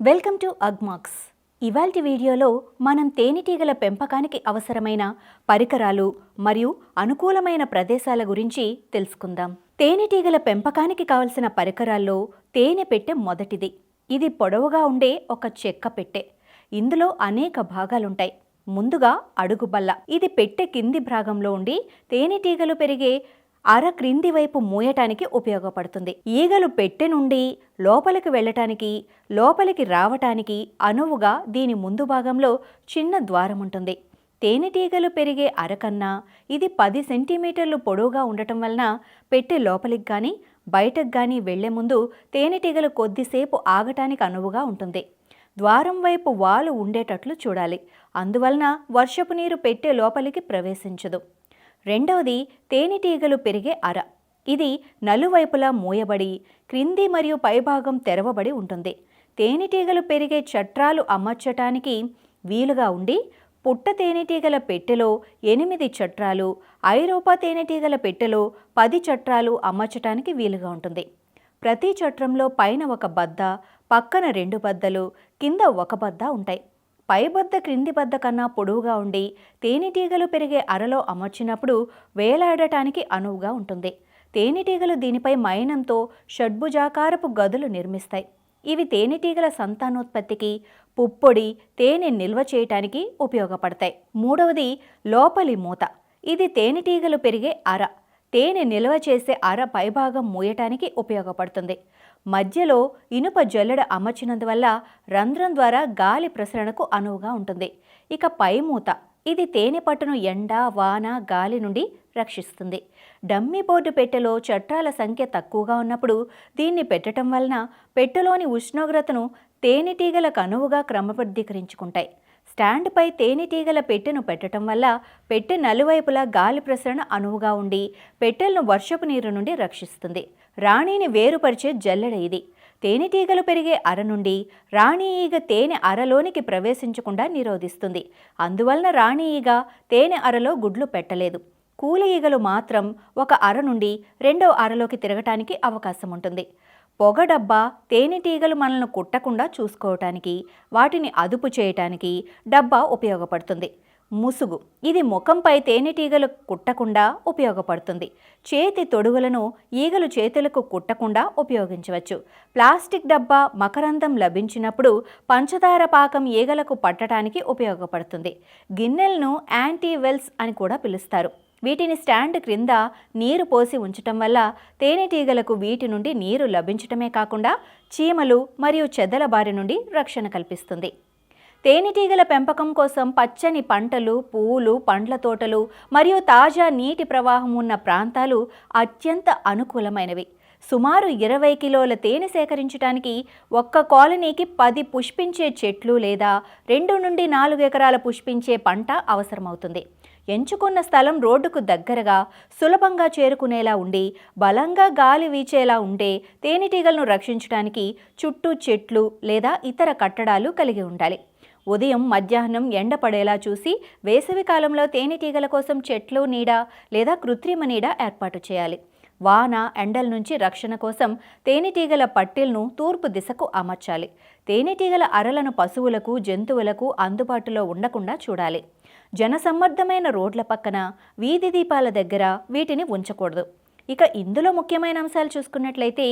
Welcome to Agmax. ఇవాల్టి వీడియోలో మనం తేనెటీగల పెంపకానికి అవసరమైన పరికరాలు మరియు అనుకూలమైన ప్రదేశాల గురించి తెలుసుకుందాం. తేనెటీగల పెంపకానికి కావలసిన పరికరాల్లో తేనె పెట్టె మొదటిది. ఇది పొడవుగా ఉండే ఒక చెక్క పెట్టె. ఇందులో అనేక భాగాలుంటాయి. ముందుగా అడుగుబల్ల ఇది పెట్టె కింది భాగంలో ఉండి తేనెటీగలు పెరిగే అర క్రింది వైపు మూయటానికి ఉపయోగపడుతుంది. ఈగలు పెట్టె నుండి లోపలికి వెళ్ళటానికి లోపలికి రావటానికి అనువుగా దీని ముందు భాగంలో చిన్న ద్వారం ఉంటుంది. తేనెటీగలు పెరిగే అరకన్నా ఇది పది సెంటీమీటర్లు పొడవుగా ఉండటం వలన పెట్టె లోపలికి కానీ బయటకు కానీ వెళ్ళే ముందు తేనెటీగలు కొద్దిసేపు ఆగటానికి అనువుగా ఉంటుంది. ద్వారం వైపు వాలు ఉండేటట్లు చూడాలి. అందువలన వర్షపు నీరు పెట్టే లోపలికి ప్రవేశించదు. రెండవది తేనెటీగలు పెరిగే అర. ఇది నలువైపులా మూయబడి క్రింది మరియు పైభాగం తెరవబడి ఉంటుంది. తేనెటీగలు పెరిగే చట్రాలు అమర్చటానికి వీలుగా ఉండి పుట్ట తేనెటీగల పెట్టెలో ఎనిమిది చట్రాలు ఐరోపా తేనెటీగల పెట్టెలో పది చట్రాలు అమర్చటానికి వీలుగా ఉంటుంది. ప్రతి చట్రంలో పైన ఒక బద్ద పక్కన రెండు బద్దలు కింద ఒక బద్ద ఉంటాయి. పైబద్ద క్రింది బద్ద కన్నా పొడవుగా ఉండి తేనెటీగలు పెరిగే అరలో అమర్చినప్పుడు వేలాడటానికి అనువుగా ఉంటుంది. తేనెటీగలు దీనిపై మైనంతో షడ్భుజాకారపు గదులు నిర్మిస్తాయి. ఇవి తేనెటీగల సంతానోత్పత్తికి పుప్పొడి తేనె నిల్వ చేయటానికి ఉపయోగపడతాయి. మూడవది లోపలి మూత. ఇది తేనెటీగలు పెరిగే అర. తేనె నిల్వ చేసే అర పైభాగం మూయటానికి ఉపయోగపడుతుంది. మధ్యలో ఇనుప జల్లెడ అమర్చినందువల్ల రంధ్రం ద్వారా గాలి ప్రసరణకు అనువుగా ఉంటుంది. ఇక పై మూత ఇది తేనె పట్టును ఎండ వాన గాలి నుండి రక్షిస్తుంది. డమ్మీ బోర్డు పెట్టెలో చట్టాల సంఖ్య తక్కువగా ఉన్నప్పుడు దీన్ని పెట్టడం వలన పెట్టెలోని ఉష్ణోగ్రతను తేనెటీగలకు అనువుగా క్రమబద్ధీకరించుకుంటాయి. స్టాండ్పై తేనెటీగల పెట్టెను పెట్టడం వల్ల పెట్టె నలువైపులా గాలి ప్రసరణ అనువుగా ఉండి పెట్టెలను వర్షపు నీరు నుండి రక్షిస్తుంది. రాణిని వేరుపరిచే జల్లెడ ఇది. తేనెటీగలు పెరిగే అర నుండి రాణి ఈగ తేనె అరలోనికి ప్రవేశించకుండా నిరోధిస్తుంది. అందువలన రాణి ఈగ తేనె అరలో గుడ్లు పెట్టలేదు. కూలి ఈగలు మాత్రం ఒక అర నుండి రెండవ అరలోకి తిరగటానికి అవకాశం ఉంటుంది పొగ డబ్బా తేనెటీగలు మనల్ని కుట్టకుండా చూసుకోవటానికి వాటిని అదుపు చేయటానికి డబ్బా ఉపయోగపడుతుంది. ముసుగు. ఇది ముఖంపై తేనెటీగలు కుట్టకుండా ఉపయోగపడుతుంది. చేతి తొడుగులను ఈగలు చేతులకు కుట్టకుండా ఉపయోగించవచ్చు. ప్లాస్టిక్ డబ్బా మకరందం లభించినప్పుడు పంచదార పాకం ఈగలకు పట్టడానికి ఉపయోగపడుతుంది. గిన్నెలను యాంటీవెల్స్ అని కూడా పిలుస్తారు. వీటిని స్టాండ్ క్రింద నీరు పోసి ఉంచటం వల్ల తేనెటీగలకు వీటి నుండి నీరు లభించటమే కాకుండా చీమలు మరియు చెదల బారి నుండి రక్షణ కల్పిస్తుంది. తేనెటీగల పెంపకం కోసం పచ్చని పంటలు పువ్వులు పండ్ల తోటలు మరియు తాజా నీటి ప్రవాహం ఉన్న ప్రాంతాలు అత్యంత అనుకూలమైనవి. సుమారు ఇరవై కిలోల తేనె సేకరించడానికి ఒక్క కాలనీకి పది పుష్పించే చెట్లు లేదా రెండు నుండి నాలుగు ఎకరాల పుష్పించే పంట అవసరమవుతుంది. ఎంచుకున్న స్థలం రోడ్డుకు దగ్గరగా సులభంగా చేరుకునేలా ఉండి బలంగా గాలి వీచేలా ఉండే తేనెటీగలను రక్షించడానికి చుట్టూ చెట్లు లేదా ఇతర కట్టడాలు కలిగి ఉండాలి. ఉదయం మధ్యాహ్నం ఎండ పడేలా చూసి వేసవి కాలంలో తేనెటీగల కోసం చెట్లు నీడ లేదా కృత్రిమ నీడ ఏర్పాటు చేయాలి. వాన ఎండల నుంచి రక్షణ కోసం తేనెటీగల పట్టిల్ను తూర్పు దిశకు అమర్చాలి. తేనెటీగల అరలను పశువులకు జంతువులకు అందుబాటులో ఉండకుండా చూడాలి. జనసమ్మర్ధమైన రోడ్ల పక్కన వీధి దీపాల దగ్గర వీటిని ఉంచకూడదు. ఇక ఇందులో ముఖ్యమైన అంశాలు చూసుకున్నట్లయితే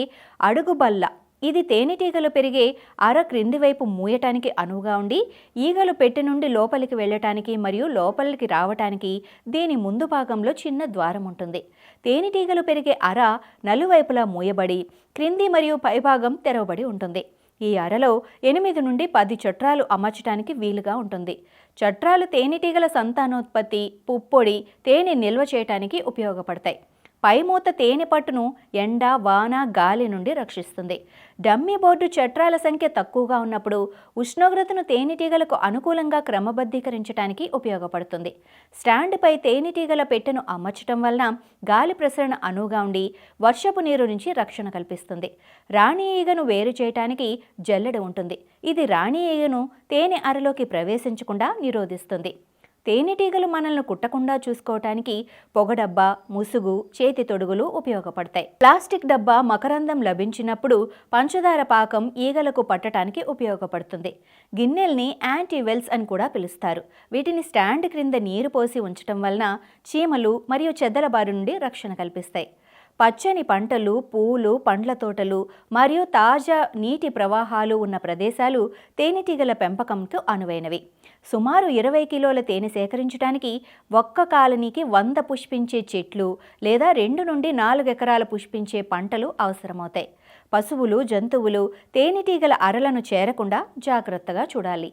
అడుగు బల్ల ఇది తేనెటీగలు పెరిగే అర క్రింది వైపు మూయటానికి అనువుగా ఉండి ఈగలు పెట్టి నుండి లోపలికి వెళ్ళటానికి మరియు లోపలికి రావటానికి దీని ముందు భాగంలో చిన్న ద్వారం ఉంటుంది. తేనెటీగలు పెరిగే అర నలువైపులా మూయబడి క్రింది మరియు పైభాగం తెరవబడి ఉంటుంది. ఈ అరలో ఎనిమిది నుండి పది చట్రాలు అమర్చడానికి వీలుగా ఉంటుంది. చట్రాలు తేనెటీగల సంతానోత్పత్తి పుప్పొడి తేనె నిల్వ చేయటానికి ఉపయోగపడతాయి. పైమూత తేనె పట్టును ఎండ వాన గాలి నుండి రక్షిస్తుంది. డమ్మీ బోర్డు చట్రాల సంఖ్య తక్కువగా ఉన్నప్పుడు ఉష్ణోగ్రతను తేనెటీగలకు అనుకూలంగా క్రమబద్ధీకరించడానికి ఉపయోగపడుతుంది. స్టాండ్పై తేనెటీగల పెట్టెను అమర్చటం వలన గాలి ప్రసరణ అనువుగా ఉండి వర్షపు నీరు నుంచి రక్షణ కల్పిస్తుంది. రాణి ఈగను వేరు చేయటానికి జల్లెడ ఉంటుంది. ఇది రాణి ఈగను తేనె అరలోకి ప్రవేశించకుండా నిరోధిస్తుంది. తేనెటీగలు మనల్ని కుట్టకుండా చూసుకోవటానికి పొగ డబ్బా ముసుగు చేతి తొడుగులు ఉపయోగపడతాయి. ప్లాస్టిక్ డబ్బా మకరందం లభించినప్పుడు పంచదార పాకం ఈగలకు పట్టడానికి ఉపయోగపడుతుంది. గిన్నెల్ని యాంటీవెల్స్ అని కూడా పిలుస్తారు. వీటిని స్టాండ్ క్రింద నీరు పోసి ఉంచటం వలన చీమలు మరియు చెద్దల బారి నుండి రక్షణ కల్పిస్తాయి. పచ్చని పంటలు పూలు పండ్ల తోటలు మరియు తాజా నీటి ప్రవాహాలు ఉన్న ప్రదేశాలు తేనెటీగల పెంపకంకు అనువైనవి. సుమారు ఇరవై కిలోల తేనె సేకరించడానికి ఒక్క కాలనీకి వంద పుష్పించే చెట్లు లేదా రెండు నుండి నాలుగు ఎకరాలు పుష్పించే పంటలు అవసరమవుతాయి. పశువులు జంతువులు తేనెటీగల అరలను చేరకుండా జాగ్రత్తగా చూడాలి.